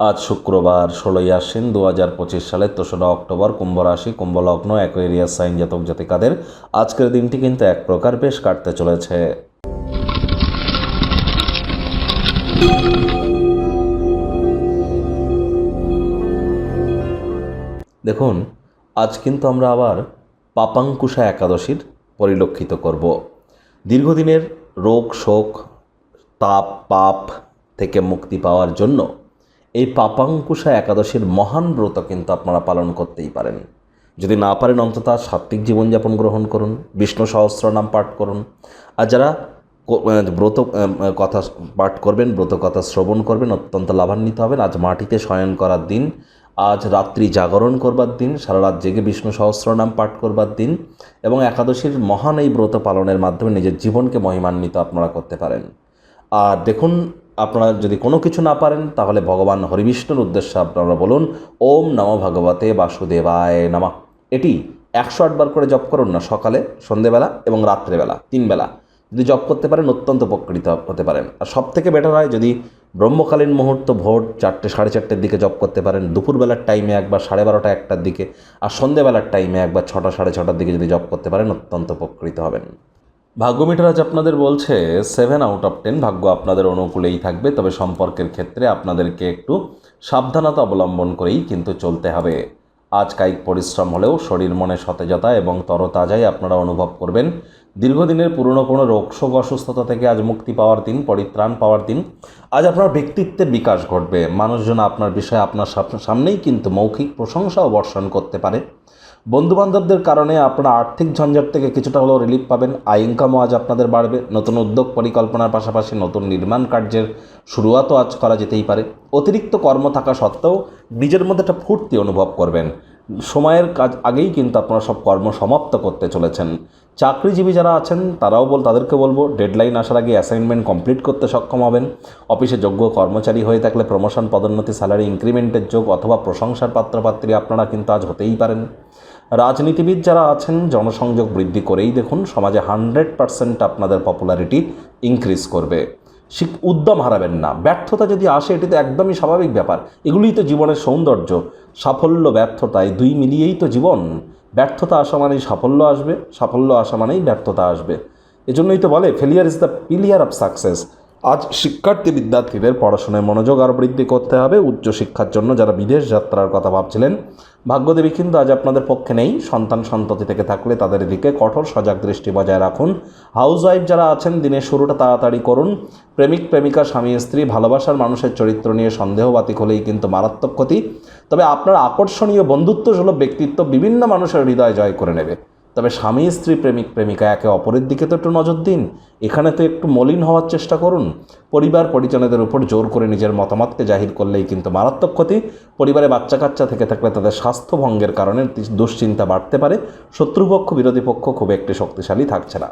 আজ শুক্রবার ষোলোই আশ্বিন দু হাজার পঁচিশ সালের তেসরা অক্টোবর কুম্ভ রাশি কুম্ভ লগ্ন অ্যাকোয়েরিয়াস সাইন জাতক জাতিকাদের আজকের দিনটি কিন্তু এক প্রকার বেশ কাটতে চলেছে। দেখুন, আজ কিন্তু আমরা আবার পাপাঙ্কুশা একাদশীর পরিলক্ষিত করব। দীর্ঘদিনের রোগ, শোক, তাপ, পাপ থেকে মুক্তি পাওয়ার জন্য এই পাপাঙ্কুশা একাদশীর মহান ব্রত কিন্তু আপনারা পালন করতেই পারেন। যদি না পারেন অন্তত সাত্ত্বিক জীবনযাপন গ্রহণ করুন, বিষ্ণু সহস্র নাম পাঠ করুন। আর যারা ব্রত কথা পাঠ করবেন, ব্রত কথা শ্রবণ করবেন, অত্যন্ত লাভান্বিত হবেন। আজ মাটিতে শয়ন করার দিন, আজ রাত্রি জাগরণ করবার দিন, সারা রাত জেগে বিষ্ণু সহস্র নাম পাঠ করবার দিন এবং একাদশীর মহান এই ব্রত পালনের মাধ্যমে নিজের জীবনকে মহিমান্বিত আপনারা করতে পারেন। আর দেখুন আপনারা যদি কোনো কিছু না পারেন, তাহলে ভগবান হরিবিষ্ণুর উদ্দেশ্যে আপনারা বলুন, ওম নম ভগবতে বাসুদেবায় নমঃ। এটি একশো আটবার করে জপ করুন না, সকালে, সন্ধেবেলা এবং রাত্রেবেলা, তিনবেলা। যদি জপ করতে পারেন, অত্যন্ত উপকৃত হতে পারেন। আর সব থেকে বেটার হয়, যদি ব্রহ্মকালীন মুহূর্ত ভোর চারটে, সাড়ে চারটের দিকে জপ করতে পারেন, দুপুরবেলার টাইমে একবার সাড়ে বারোটা, একটার দিকে, আর সন্ধেবেলার টাইমে একবার ছটা, সাড়ে ছটার দিকে যদি জপ করতে পারেন, অত্যন্ত উপকৃত হবেন। ভাগ্য মিটার আজ আপনাদের বলছে সেভেন আউট অফ টেন ভাগ্য আপনাদের অনুকূলেই থাকবে, তবে সম্পর্কের ক্ষেত্রে আপনাদেরকে একটু সাবধানতা অবলম্বন করেই কিন্তু চলতে হবে। আজ কায়িক পরিশ্রম হলেও শরীর মনে সতেজতা এবং তরতাজাই আপনারা অনুভব করবেন। দীর্ঘদিনের পুরনো কোনো রোগ, শোক, অসুস্থতা থেকে আজ মুক্তি পাওয়ার দিন, পরিত্রাণ পাওয়ার দিন। আজ আপনার ব্যক্তিত্বের বিকাশ ঘটবে। মানুষজন আপনার বিষয়ে আপনার সামনেই কিন্তু মৌখিক প্রশংসাও বর্ষণ করতে পারে। বন্ধুবান্ধবদের কারণে আপনার আর্থিক ঝঞ্ঝাট থেকে কিছুটা হলেও রিলিফ পাবেন। আয় ইনকামও আজ আপনাদের বাড়বে। নতুন উদ্যোগ পরিকল্পনার পাশাপাশি নতুন নির্মাণ কার্যের শুরুয়াতও আজ করা যেতেই পারে। অতিরিক্ত কর্ম থাকা সত্ত্বেও নিজের মধ্যে একটা ফুর্তি অনুভব করবেন। সময়ের কাজ আগেই কিন্তু আপনারা সব কর্ম সমাপ্ত করতে চলেছেন। চাকরিজীবী যারা আছেন, তারাও বল, তাদেরকে বলব ডেডলাইন আসার আগে অ্যাসাইনমেন্ট কমপ্লিট করতে সক্ষম হবেন। অফিসে যোগ্য কর্মচারী হয়ে থাকলে প্রমোশন পদোন্নতি স্যালারি ইনক্রিমেন্টের যোগ অথবা প্রশংসার পাত্রপাত্রী আপনারা কিন্তু আজ হতেই পারেন। রাজনীতিবিদ যারা আছেন, জনসংযোগ বৃদ্ধি করেই দেখুন, সমাজে হান্ড্রেড পার্সেন্ট আপনাদের পপুলারিটি ইনক্রিজ করবে। উদ্যম হারাবেন না। ব্যর্থতা যদি আসে, এটি তো একদমই স্বাভাবিক ব্যাপার। এগুলোই তো জীবনের সৌন্দর্য। সাফল্য, ব্যর্থতায় দুই মিলিয়েই তো জীবন। ব্যর্থতা আসা মানেই সাফল্য আসবে, সাফল্য আসা মানেই ব্যর্থতা আসবে। এজন্যই তো বলে failure is the pillar of success আজ শিক্ষার্থী বিদ্যার্থীদের পড়াশোনায় মনোযোগ আরও বৃদ্ধি করতে হবে। উচ্চশিক্ষার জন্য যারা বিদেশ যাত্রার কথা ভাবছিলেন ভাগ্যদেবী কিন্তু আজ আপনাদের পক্ষে নেই। সন্তান সন্ততি থেকে থাকলে তাদের দিকে কঠোর সজাগ দৃষ্টি বজায় রাখুন। হাউস ওয়াইফ যারা আছেন, দিনের শুরুটা তাড়াতাড়ি করুন। প্রেমিক, প্রেমিকা, স্বামী, স্ত্রী, ভালোবাসার মানুষের চরিত্র নিয়ে সন্দেহবাতিক হলেই কিন্তু মারাত্মক ক্ষতি। তবে আপনার আকর্ষণীয় বন্ধুত্ব সুলভ ব্যক্তিত্ব বিভিন্ন মানুষের হৃদয় জয় করে নেবে। তবে স্বামী, স্ত্রী প্রেমিক, প্রেমিকা একে অপরের দিকে তো একটু নজর দিন। এখানে তো একটু মলিন হওয়ার চেষ্টা করুন। পরিবার, পরিজনদের উপর জোর করে নিজের মতামতকে জাহির করলেই কিন্তু মারাত্মক ক্ষতি। পরিবারে বাচ্চা কাচ্চা থেকে থাকলে তাদের স্বাস্থ্যভঙ্গের কারণে দুশ্চিন্তা বাড়তে পারে। শত্রুপক্ষ, বিরোধী পক্ষ খুব একটি শক্তিশালী থাকছে না।